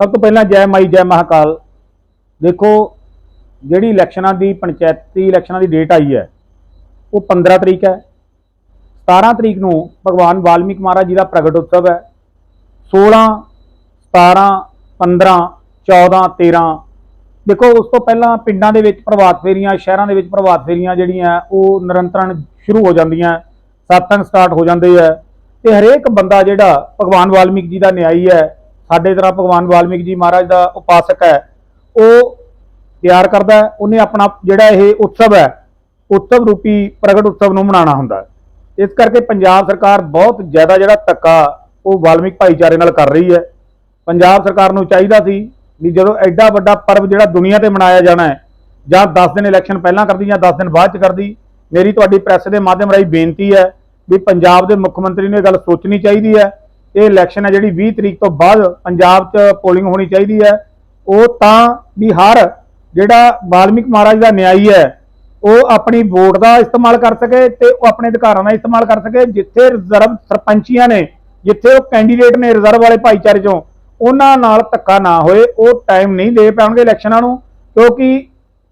ਸਭ ਤੋਂ ਪਹਿਲਾਂ ਜੈ ਮਾਈ, ਜੈ ਮਹਾਕਾਲ। ਦੇਖੋ, ਜਿਹੜੀ ਇਲੈਕਸ਼ਨਾਂ ਦੀ ਪੰਚਾਇਤੀ ਇਲੈਕਸ਼ਨਾਂ ਦੀ ਡੇਟ ਆਈ ਹੈ, ਉਹ 15 ਤਰੀਕ ਹੈ। 17 ਤਰੀਕ ਨੂੰ ਭਗਵਾਨ ਵਾਲਮੀਕ ਮਹਾਰਾਜ ਜੀ ਦਾ ਪ੍ਰਗਟ ਉਤਸਵ ਹੈ। 16 17 15 14 13 ਦੇਖੋ, ਉਸ ਤੋਂ ਪਹਿਲਾਂ ਪਿੰਡਾਂ ਦੇ ਵਿੱਚ ਪ੍ਰਭਾਤ ਫੇਰੀਆਂ, ਸ਼ਹਿਰਾਂ ਦੇ ਵਿੱਚ ਪ੍ਰਭਾਤ ਫੇਰੀਆਂ ਜਿਹੜੀਆਂ, ਉਹ ਨਿਰੰਤਰਣ ਸ਼ੁਰੂ ਹੋ ਜਾਂਦੀਆਂ ਸਤਸੰਗ ਸਟਾਰਟ ਹੋ ਜਾਂਦੇ ਹੈ। ਤੇ ਹਰੇਕ ਬੰਦਾ ਜਿਹੜਾ ਭਗਵਾਨ ਵਾਲਮੀਕ ਜੀ ਦਾ ਨਿਆਈ ਹੈ, ਸਾਡੇ ਤਰ੍ਹਾਂ ਭਗਵਾਨ ਵਾਲਮੀਕ ਜੀ ਮਹਾਰਾਜ ਦਾ ਉਪਾਸਕ ਹੈ, ਉਹ ਤਿਆਰ ਕਰਦਾ ਉਹਨੇ ਆਪਣਾ ਜਿਹੜਾ ਇਹ ਉਤਸਵ ਹੈ, ਉਤਸਵ ਰੂਪੀ ਪ੍ਰਗਟ ਉਤਸਵ ਨੂੰ ਮਨਾਉਣਾ ਹੁੰਦਾ ਇਸ ਕਰਕੇ ਪੰਜਾਬ ਸਰਕਾਰ ਬਹੁਤ ਜ਼ਿਆਦਾ ਜਿਹੜਾ ਧੱਕਾ ਉਹ ਵਾਲਮੀਕ ਭਾਈਚਾਰੇ ਨਾਲ ਕਰ ਰਹੀ ਹੈ। ਪੰਜਾਬ ਸਰਕਾਰ ਨੂੰ ਚਾਹੀਦਾ ਸੀ ਵੀ ਜਦੋਂ ਐਡਾ ਵੱਡਾ ਪਰਵ ਜਿਹੜਾ ਦੁਨੀਆ ਤੇ ਮਨਾਇਆ ਜਾਣਾ ਹੈ, ਜਾਂ 10 ਦਿਨ ਇਲੈਕਸ਼ਨ ਪਹਿਲਾਂ ਕਰਦੀ ਜਾਂ 10 ਦਿਨ ਬਾਅਦ ਚ ਕਰਦੀ, ਮੇਰੀ ਤੁਹਾਡੀ ਪ੍ਰੈਸ ਦੇ ਮਾਧਿਅਮ ਰਾਹੀਂ ਬੇਨਤੀ ਹੈ ਵੀ ਪੰਜਾਬ ਦੇ ਮੁੱਖ ਮੰਤਰੀ ਨੂੰ ਇਹ ਗੱਲ ਸੋਚਣੀ ਚਾਹੀਦੀ ਹੈ। ਇਹ ਇਲੈਕਸ਼ਨ ਹੈ ਜਿਹੜੀ 20 ਤਰੀਕ ਤੋਂ ਬਾਅਦ ਪੰਜਾਬ 'ਚ ਪੋਲਿੰਗ ਹੋਣੀ ਚਾਹੀਦੀ ਹੈ। ਉਹ ਤਾਂ ਵੀ ਹਰ ਜਿਹੜਾ ਵਾਲਮੀਕ ਮਹਾਰਾਜ ਦਾ ਨਿਆਈ ਹੈ, ਉਹ ਆਪਣੀ ਵੋਟ ਦਾ ਇਸਤੇਮਾਲ ਕਰ ਸਕੇ ਤੇ ਉਹ ਆਪਣੇ ਅਧਿਕਾਰਾਂ ਦਾ ਇਸਤੇਮਾਲ ਕਰ ਸਕੇ। ਜਿੱਥੇ ਰਿਜ਼ਰਵ ਸਰਪੰਚੀਆਂ ਨੇ, ਜਿੱਥੇ ਉਹ ਕੈਂਡੀਡੇਟ ਨੇ ਰਿਜ਼ਰਵ ਵਾਲੇ ਭਾਈਚਾਰੇ ਚੋਂ, ਉਹਨਾਂ ਨਾਲ ਧੱਕਾ ਨਾ ਹੋਏ। ਉਹ ਟਾਈਮ ਨਹੀਂ ਦੇ ਪਾਉਣਗੇ ਇਲੈਕਸ਼ਨਾਂ ਨੂੰ, ਕਿਉਂਕਿ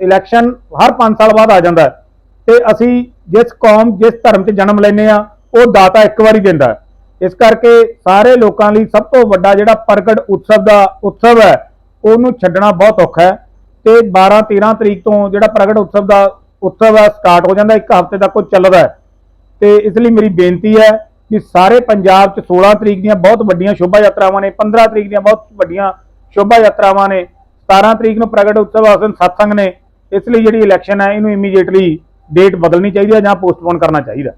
ਇਲੈਕਸ਼ਨ ਹਰ 5 ਸਾਲ ਬਾਅਦ ਆ ਜਾਂਦਾ ਹੈ। ਤੇ ਅਸੀਂ ਜਿਸ ਕੌਮ, ਜਿਸ ਧਰਮ 'ਚ ਜਨਮ ਲੈਨੇ ਆ ਉਹ ਦਾਤਾ ਇੱਕ ਵਾਰੀ ਦਿੰਦਾ ਇਸ ਕਰਕੇ ਸਾਰੇ ਲੋਕਾਂ ਲਈ ਸਭ ਤੋਂ ਵੱਡਾ ਜਿਹੜਾ ਪ੍ਰਗਟ ਉਤਸਵ ਦਾ ਉਤਸਵ ਹੈ, ਉਹਨੂੰ ਛੱਡਣਾ ਬਹੁਤ ਔਖਾ ਹੈ। ਤੇ 12 13 ਤਰੀਕ ਤੋਂ ਜਿਹੜਾ ਪ੍ਰਗਟ ਉਤਸਵ ਦਾ ਉਤਸਵ ਹੈ ਸਟਾਰਟ ਹੋ ਜਾਂਦਾ, ਇੱਕ ਹਫ਼ਤੇ ਤੱਕ ਉਹ ਚੱਲਦਾ ਹੈ। ਤੇ ਇਸ ਲਈ ਮੇਰੀ ਬੇਨਤੀ ਹੈ ਕਿ ਸਾਰੇ ਪੰਜਾਬ 'ਚ 16 ਤਰੀਕ ਦੀਆਂ ਬਹੁਤ ਵੱਡੀਆਂ ਸ਼ੋਭਾ ਯਾਤਰਾਵਾਂ ਨੇ 15 ਤਰੀਕ ਦੀਆਂ ਬਹੁਤ ਵੱਡੀਆਂ ਸ਼ੋਭਾ ਯਾਤਰਾਵਾਂ ਨੇ 17 ਤਰੀਕ ਨੂੰ ਪ੍ਰਗਟ ਉਤਸਵ ਆਸਨ ਸਤਸੰਗ ਨੇ, ਇਸ ਲਈ ਜਿਹੜੀ ਇਲੈਕਸ਼ਨ ਹੈ, ਇਹਨੂੰ ਇਮੀਡੀਏਟਲੀ ਡੇਟ ਬਦਲਣੀ ਚਾਹੀਦੀ ਹੈ ਜਾਂ ਪੋਸਟਪੋਨ ਕਰਨਾ ਚਾਹੀਦਾ